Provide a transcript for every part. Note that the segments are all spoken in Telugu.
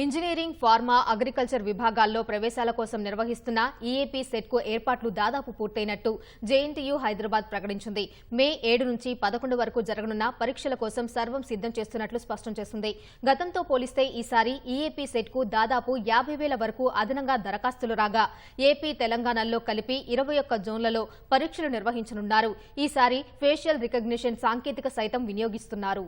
ఇంజనీరింగ్ ఫార్మా అగ్రికల్చర్ విభాగాల్లో ప్రవేశాల కోసం నిర్వహిస్తున్న ఈఏపీ సెట్కు ఏర్పాట్లు దాదాపు పూర్తయినట్టు జేఎన్టీయూ హైదరాబాద్ ప్రకటించింది. మే ఏడు నుంచి పదకొండు వరకు జరగనున్న పరీక్షల కోసం సర్వం సిద్దం చేస్తున్నట్లు స్పష్టం చేసింది. గతంతో పోలిస్తే ఈసారి ఈఏపీ సెట్కు దాదాపు యాభై వేల వరకు అదనంగా దరఖాస్తులు రాగా ఏపీ తెలంగాణలో కలిపి ఇరవై ఒక్క జోన్లలో పరీక్షలు నిర్వహించనున్నారు. ఈసారి ఫేషియల్ రికగ్నిషన్ సాంకేతిక సైతం వినియోగిస్తున్నారు.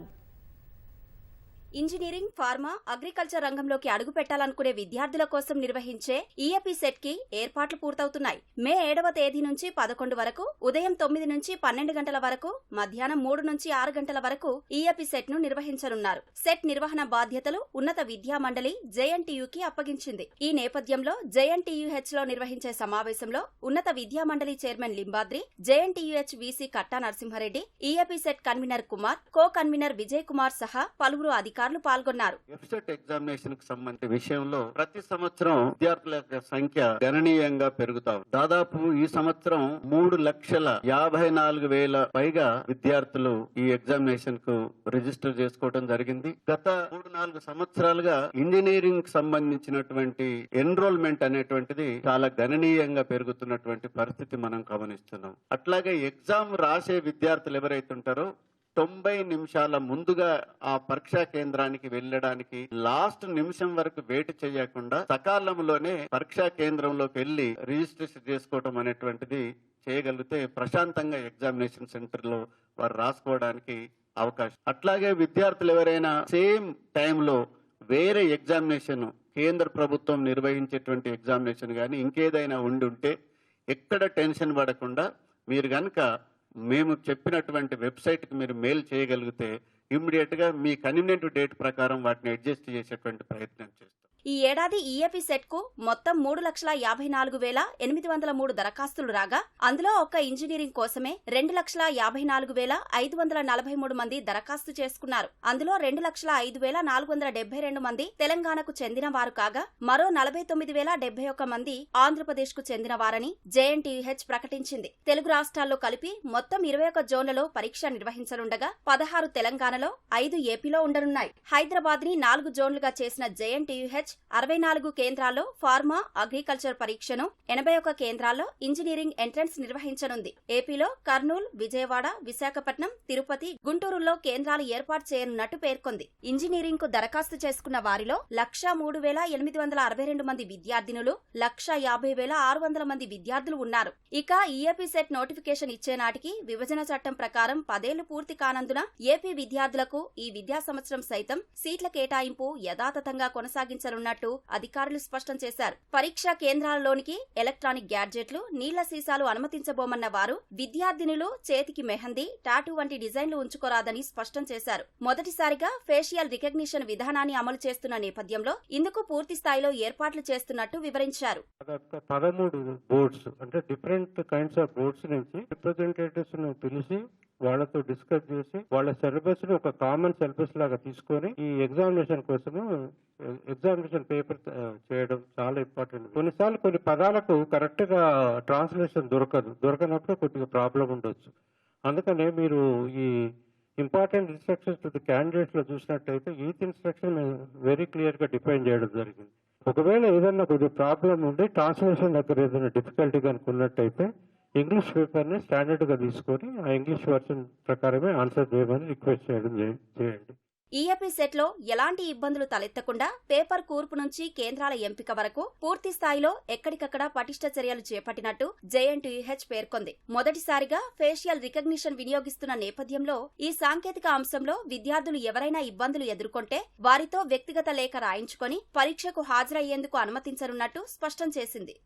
ఇంజనీరింగ్ ఫార్మా అగ్రికల్చర్ రంగంలోకి అడుగు పెట్టాలనుకునే విద్యార్థుల కోసం నిర్వహించే ఈఎపి సెట్కి ఏర్పాట్లు పూర్తవుతున్నాయి. మే ఏడవ తేదీ నుంచి పదకొండు వరకు ఉదయం తొమ్మిది నుంచి పన్నెండు గంటల వరకు మధ్యాహ్నం మూడు నుంచి ఆరు గంటల వరకు ఈఎపి సెట్ను నిర్వహించనున్నారు. సెట్ నిర్వహణ బాధ్యతలు ఉన్నత విద్యా మండలి జేఎన్టీయూకి అప్పగించింది. ఈ నేపథ్యంలో జేఎన్టీయుహెచ్లో నిర్వహించే సమావేశంలో ఉన్నత విద్యా మండలి chairman Limbadri JNTUH VC Katta Narasimha Reddy EAP CET convener Kumar co convener Vijay Kumar సహా పలువురు అధికారులు పాల్గొన్నారు. వెబ్సైట్ ఎగ్జామినేషన్కు సంబంధించిన విషయంలో ప్రతి సంవత్సరం విద్యార్థుల యొక్క సంఖ్య గణనీయంగా పెరుగుతా దాదాపు ఈ సంవత్సరం మూడు లక్షల యాభై నాలుగు వేల పైగా విద్యార్థులు ఈ ఎగ్జామినేషన్కు రిజిస్టర్ చేసుకోవడం జరిగింది. గత మూడు నాలుగు సంవత్సరాలుగా ఇంజనీరింగ్కు సంబంధించినటువంటి ఎన్రోల్మెంట్ అనేటువంటిది చాలా గణనీయంగా పెరుగుతున్నటువంటి పరిస్థితి మనం గమనిస్తున్నాం. అట్లాగే ఎగ్జామ్ రాసే విద్యార్థులు ఎవరైతే ఉంటారో తొంభై నిమిషాల ముందుగా ఆ పరీక్షా కేంద్రానికి వెళ్ళడానికి లాస్ట్ నిమిషం వరకు వెయిట్ చేయకుండా సకాలంలోనే పరీక్షా కేంద్రంలోకి వెళ్ళి రిజిస్ట్రేషన్ చేసుకోవడం అనేటువంటిది చేయగలిగితే ప్రశాంతంగా ఎగ్జామినేషన్ సెంటర్లో వారు రాసుకోవడానికి అవకాశం. అట్లాగే విద్యార్థులు ఎవరైనా సేమ్ టైంలో వేరే ఎగ్జామినేషన్ కేంద్ర ప్రభుత్వం నిర్వహించేటువంటి ఎగ్జామినేషన్ కానీ ఇంకేదైనా ఉండి ఉంటే ఎక్కడ టెన్షన్ పడకుండా మీరు కనుక మేము చెప్పినటువంటి వెబ్సైట్కి మీరు మెయిల్ చేయగలిగితే ఇమ్మీడియట్గా మీ కన్వీనియంట్ డేట్ ప్రకారం వాటిని అడ్జస్ట్ చేసేటువంటి ప్రయత్నం చేస్తాం. ఈ ఏడాది ఈఏపీ సెట్కు మొత్తం మూడు లక్షల యాభై నాలుగు వేల ఎనిమిది వందల మూడు దరఖాస్తులు రాగా అందులో ఒక్క ఇంజనీరింగ్ కోసమే రెండు లక్షల యాభై నాలుగు వేల ఐదు వందల నలభై మూడు మంది దరఖాస్తు చేసుకున్నారు. అందులో రెండు లక్షల ఐదు వేల నాలుగు వందల డెబ్బై రెండు మంది తెలంగాణకు చెందిన వారు కాగా మరో నలభై తొమ్మిది వేల డెబ్బై ఒక్క మంది ఆంధ్రప్రదేశ్కు చెందిన వారని జేఎన్టీహెచ్ ప్రకటించింది. తెలుగు రాష్ట్రాల్లో కలిపి మొత్తం ఇరవై ఒక్క జోన్లలో పరీక్ష నిర్వహించనుండగా పదహారు తెలంగాణలో ఐదు ఏపీలో ఉండనున్నాయి. హైదరాబాద్ని నాలుగు జోన్లుగా చేసిన జేఎన్టీయుహెచ్ అరవై నాలుగు కేంద్రాల్లో ఫార్మా అగ్రికల్చర్ పరీక్షను ఎనభై ఒక్క కేంద్రాల్లో ఇంజనీరింగ్ ఎంట్రన్స్ నిర్వహించనుంది. ఏపీలో కర్నూలు విజయవాడ విశాఖపట్నం తిరుపతి గుంటూరులో కేంద్రాలు ఏర్పాటు చేయనున్నట్టు పేర్కొంది. ఇంజనీరింగ్కు దరఖాస్తు చేసుకున్న వారిలో లక్ష మూడు వేల ఎనిమిది వందల అరవై రెండు మంది విద్యార్థినులు లక్ష యాభై వేల ఆరు వందల మంది విద్యార్థులు ఉన్నారు. ఇక ఈఏపీ సెట్ నోటిఫికేషన్ ఇచ్చే నాటికి విభజన చట్టం ప్రకారం పదేళ్ళు పూర్తి కానందున ఏపీ విద్యార్థులకు ఈ విద్యా సంవత్సరం సైతం సీట్ల కేటాయింపు యథాతథంగా కొనసాగించనున్నట్టు అధికారులు స్పష్టం చేశారు. పరీక్షా కేంద్రాలలోనికి ఎలక్ట్రానిక్ గ్యాడ్జెట్లు నీళ్ళ సీసాలు అనుమతించబోమన్న వారు విద్యార్థినులు చేతికి మెహందీ టాటూ వంటి డిజైన్లు ఉంచుకోరాదని స్పష్టం చేశారు. మొదటిసారిగా ఫేషియల్ రికగ్నిషన్ విధానాన్ని అమలు చేస్తున్న నేపథ్యంలో ఇందుకు పూర్తి స్థాయిలో ఏర్పాట్లు చేస్తున్నట్టు వివరించారు. పదమూడు బోర్డ్స్ అంటే డిఫరెంట్ కైండ్స్ ఆఫ్ బోర్డ్స్ నుంచి రిప్రజెంటేటివ్స్ పిలిచి వాళ్ళతో డిస్కస్ చేసి వాళ్ళ సిలబస్ని ఒక కామన్ సిలబస్ లాగా తీసుకొని ఈ ఎగ్జామినేషన్ కోసము ఎగ్జామినేషన్ పేపర్ చేయడం చాలా ఇంపార్టెంట్. కొన్నిసార్లు కొన్ని పదాలకు కరెక్ట్గా ట్రాన్స్లేషన్ దొరకదు. దొరకనప్పుడు కొద్దిగా ప్రాబ్లం ఉండొచ్చు. అందుకనే మీరు ఈ ఇంపార్టెంట్ ఇన్స్ట్రక్షన్స్ టు ది క్యాండిడేట్స్లో చూసినట్టయితే ఈచ్ ఇన్స్ట్రక్షన్ వెరీ క్లియర్గా డిఫైన్ చేయడం జరిగింది. ఒకవేళ ఏదైనా కొద్దిగా ప్రాబ్లం ఉండి ట్రాన్స్లేషన్ దగ్గర ఏదైనా డిఫికల్టీ కనుక ఉన్నట్టయితే ఇంగ్లీష్ పేపర్ని స్టాండర్డ్గా తీసుకొని ఆ ఇంగ్లీష్ వర్షన్ ప్రకారమే ఆన్సర్ చేయమని రిక్వెస్ట్ చేయడం చేయండి ఈఏపీ సెట్లో ఎలాంటి ఇబ్బందులు తలెత్తకుండా పేపర్ కూర్పు నుంచి కేంద్రాల ఎంపిక వరకు పూర్తి స్థాయిలో ఎక్కడికక్కడ పటిష్ట చర్యలు చేపట్టినట్టు జేఎన్టీహెచ్ పేర్కొంది. మొదటిసారిగా ఫేషియల్ రికగ్నిషన్ వినియోగిస్తున్న నేపథ్యంలో ఈ సాంకేతిక అంశంలో విద్యార్థులు ఎవరైనా ఇబ్బందులు ఎదుర్కొంటే వారితో వ్యక్తిగత లేఖ రాయించుకొని పరీక్షకు హాజరయ్యేందుకు అనుమతించనున్నట్టు స్పష్టం చేసింది.